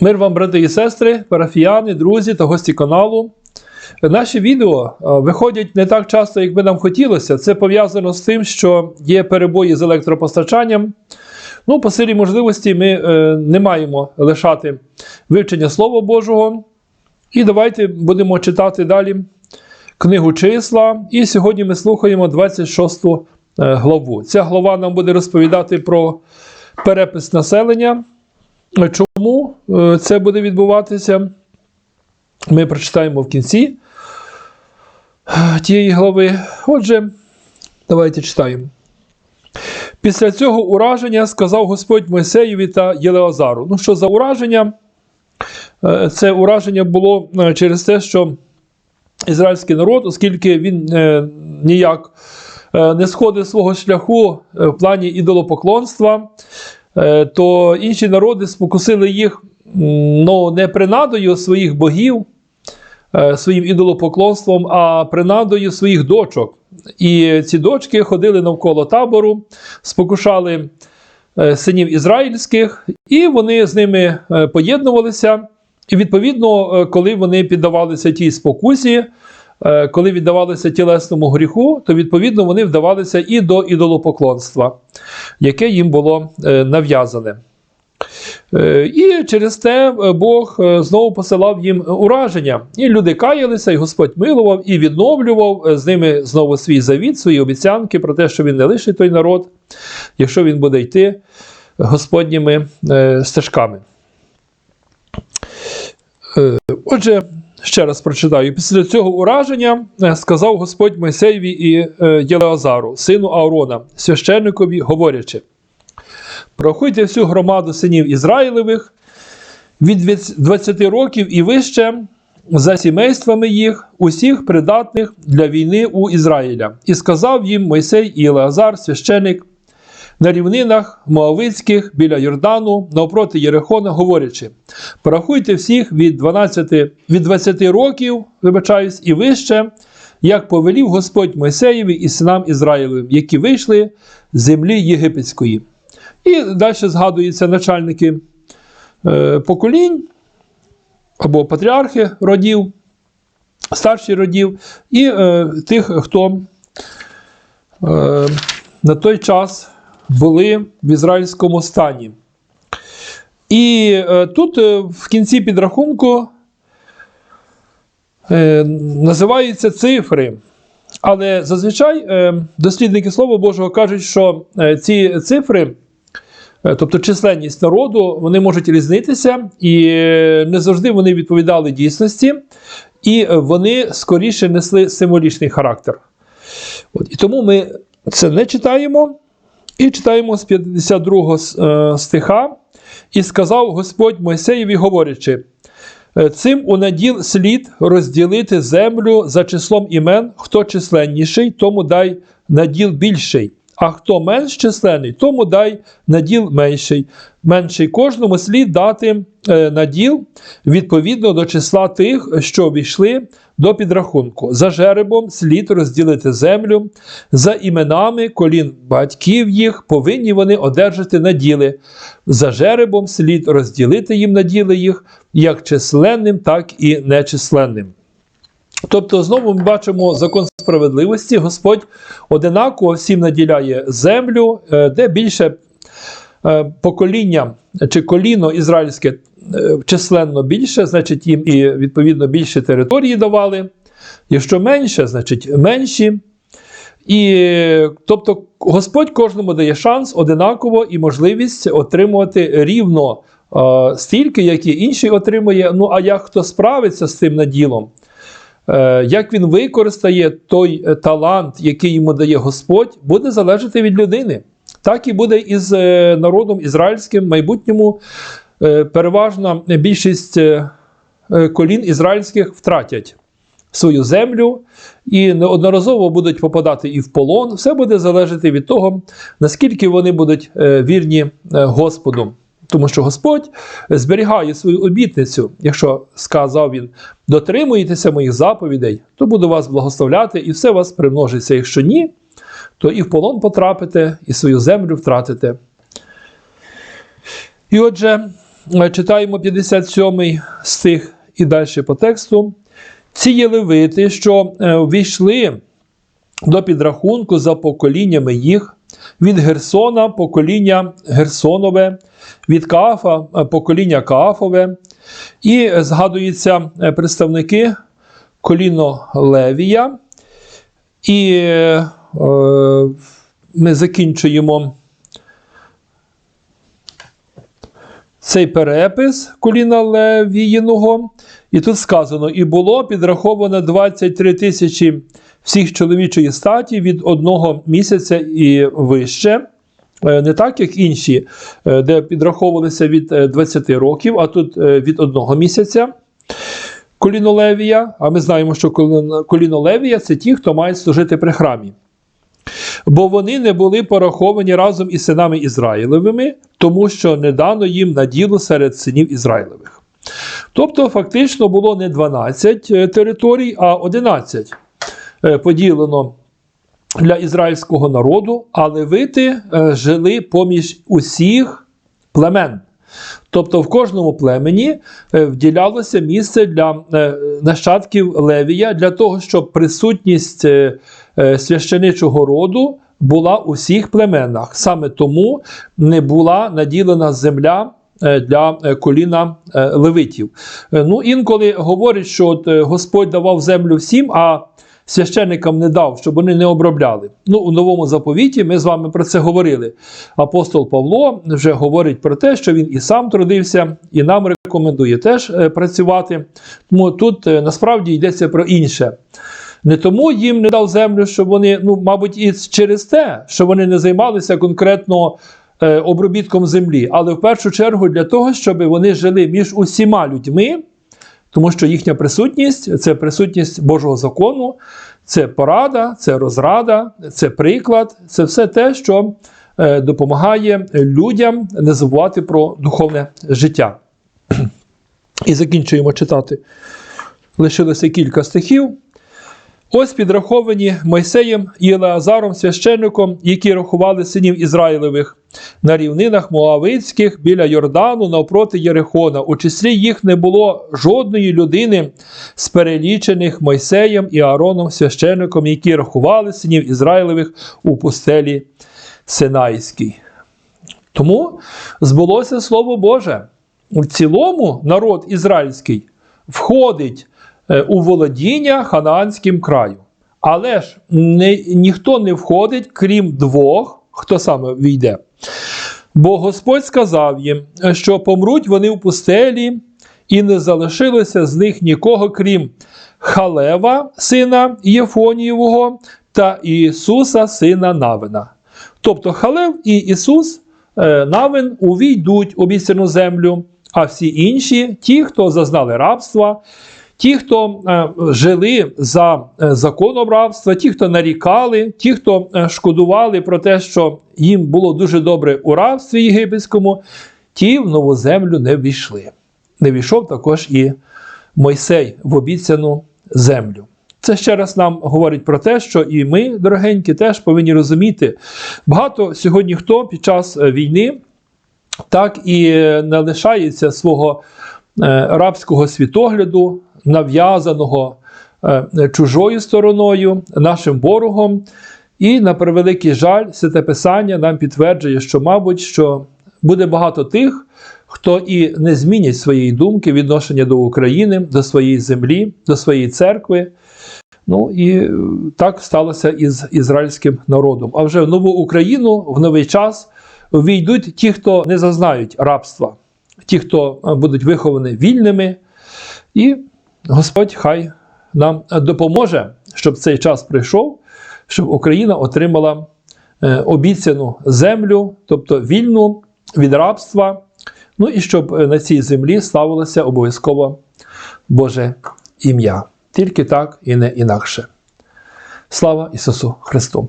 Мир вам, брати і сестри, парафіяни, друзі та гості каналу. Наші відео е, виходять не так часто, як би нам хотілося. Це пов'язано з тим, що є перебої з електропостачанням. Ну, по силі можливості ми е, не маємо лишати вивчення Слова Божого. І давайте будемо читати далі книгу числа. І сьогодні ми слухаємо 26 е, главу. Ця глава нам буде розповідати про перепис населення. Чому е, це буде відбуватися? Ми прочитаємо в кінці е, тієї глави. Отже, давайте читаємо. Після цього ураження сказав Господь Мойсеєві та Єлеазару. Ну, що за ураження? Е, Це ураження було через те, що ізраїльський народ, оскільки він ніяк не сходив свого шляху в плані ідолопоклонства, то інші народи спокусили їх ну, не принадою своїх богів, е, своїм ідолопоклонством, а принадою своїх дочок. І ці дочки ходили навколо табору, спокушали е, синів ізраїльських, і вони з ними е, поєднувалися. І відповідно, е, коли вони піддавалися тій спокусі, е, коли віддавалися тілесному гріху, то відповідно вони вдавалися і до ідолопоклонства, яке їм було е, нав'язане. Е, І через те е, Бог е, знову посилав їм ураження. І люди каялися, і Господь милував і відновлював е, з ними знову свій завіт, свої обіцянки про те, що він не лишить той народ, якщо він буде йти Господніми е, стежками. Е, Отже, ще раз прочитаю. Після цього ураження е, сказав Господь Мойсеєві і е, Єлеазару, сину Аарона, священникові, говорячи: Прохуйте всю громаду синів Ізраїлевих від 20 років і вище за сімействами їх, усіх придатних для війни у Ізраїля. І сказав їм Мойсей і Єлеазар, священик, на рівнинах Моавицьких біля Йордану, навпроти Єрихона, говорячи: порахуйте всіх від 12, від 20 років, вибачаюсь, і вище, як повелів Господь Мойсеєві і синам Ізраїлевим, які вийшли з землі єгипетської. І далі згадуються начальники е, поколінь або патріархи родів, старші родів, і е, тих, хто е, на той час були в ізраїльському стані. І е, тут е, в кінці підрахунку е, називаються цифри. Але зазвичай дослідники Слова Божого кажуть, що ці цифри, тобто численність народу, вони можуть різнитися, і не завжди вони відповідали дійсності, і вони скоріше несли символічний характер. От, і тому ми це не читаємо. І читаємо з 52 е, стиха. І сказав Господь Мойсеєві, говорячи: «Е, цим у наділ слід розділити землю за числом імен, хто численніший, тому дай наділ більший, а хто менш численний, тому дай наділ менший. Менший кожному слід дати е, наділ відповідно до числа тих, що війшли до підрахунку. За жеребом слід розділити землю, за іменами колін батьків їх повинні вони одержати наділи. За жеребом слід розділити їм наділи їх як численним, так і нечисленним. Тобто, знову ми бачимо закон справедливості. Господь одинаково всім наділяє землю, е, де більше е, покоління чи коліно ізраїльське е, численно більше, значить їм і відповідно більше території давали. Якщо менше, значить менші. І тобто Господь кожному дає шанс одинаково і можливість отримувати рівно е, стільки, як і інший отримує. Ну а як хто справиться з цим наділом? Е, Як він використає той е, талант, який йому дає Господь, буде залежати від людини. Так і буде із е, народом ізраїльським в майбутньому. Переважна більшість колін ізраїльських втратять свою землю і неодноразово будуть попадати і в полон. Все буде залежати від того, наскільки вони будуть вірні Господу. Тому що Господь зберігає свою обітницю. Якщо сказав він, дотримуєтеся моїх заповідей, то буду вас благословляти, і все вас примножиться. Якщо ні, то і в полон потрапите, і свою землю втратите. І отже, е, читаємо 57 стих і далі по тексту. Ці єлевити, що е, ввійшли до підрахунку за поколіннями їх, від Герсона покоління Герсонове, від Каафа е, покоління Каафове, і згадуються е, представники коліно Левія. І е, ми закінчуємо цей перепис коліна Левіїного. І тут сказано: і було підраховано 23 тисячі всіх чоловічої статі від одного місяця і вище. Е, Не так, як інші, е, де підраховувалися від е, 20 років, а тут е, від одного місяця. Коліно Левія, а ми знаємо, що коліно- коліно це ті, хто мають служити при храмі. Бо вони не були пораховані разом із синами Ізраїлевими, тому що не дано їм на діло серед синів Ізраїлевих. Тобто, фактично було не 12 е, територій, а 11 е, поділено для ізраїльського народу, а левити е, жили поміж усіх племен. Тобто в кожному племені е, вділялося місце для е, нащадків Левія для того, щоб присутність е, е, священичого роду була у всіх племенах. Саме тому не була наділена земля е, для е, коліна е, левитів. Е, Ну, інколи говорять, що е, Господь давав землю всім, а священникам не дав, щоб вони не обробляли. Ну, у новому заповіті ми з вами про це говорили. Апостол Павло вже говорить про те, що він і сам трудився, і нам рекомендує теж е, працювати. Тому тут е, насправді йдеться про інше. Не тому їм не дав землю, щоб вони, ну, мабуть, і через те, що вони не займалися конкретно е, обробітком землі, але в першу чергу для того, щоб вони жили між усіма людьми, тому що їхня присутність це присутність Божого закону, це порада, це розрада, це приклад, це все те, що е, допомагає людям не забувати про духовне життя. І закінчуємо читати. Лишилося кілька стихів. Ось підраховані Мойсеєм і Елеазаром священником, які рахували синів Ізраїлевих на рівнинах Моавицьких біля Йордану навпроти Єрихона. У числі їх не було жодної людини з перелічених Мойсеєм і Аароном священником, які рахували синів Ізраїлевих у пустелі Синайській. Тому збулося Слово Боже. В цілому народ ізраїльський входить е, у володіння ханаанським краю. Але ж не, ніхто не входить, крім двох, хто саме війде. Бо Господь сказав їм, що помруть вони в пустелі, і не залишилося з них нікого, крім Халева, сина Єфонієвого, та Ісуса, сина Навина. Тобто Халев і Ісус е, Навин увійдуть у обіцяну землю, а всі інші, ті, хто зазнали рабства, ті, хто е, жили за е, законом рабства, ті, хто нарікали, ті, хто е, шкодували про те, що їм було дуже добре у рабстві єгипетському, ті в нову землю не війшли. Не війшов також і Мойсей в обіцяну землю. Це ще раз нам говорить про те, що і ми, дорогенькі, теж повинні розуміти. Багато сьогодні хто під час війни так і не лишається свого рабського світогляду, нав'язаного е, чужою стороною, нашим ворогом. І на превеликий жаль, святе Писання нам підтверджує, що, мабуть, що буде багато тих, хто і не змінять своєї думки відношення до України, до своєї землі, до своєї церкви. Ну і е, так сталося із ізраїльським народом. А вже в нову Україну в новий час війдуть ті, хто не зазнають рабства, ті, хто е, будуть виховані вільними. І Господь хай нам допоможе, щоб цей час прийшов, щоб Україна отримала е, обіцяну землю, тобто вільну від рабства. Ну і щоб е, на цій землі ставилося обов'язково Боже ім'я. Тільки так і не інакше. Слава Ісусу Христу!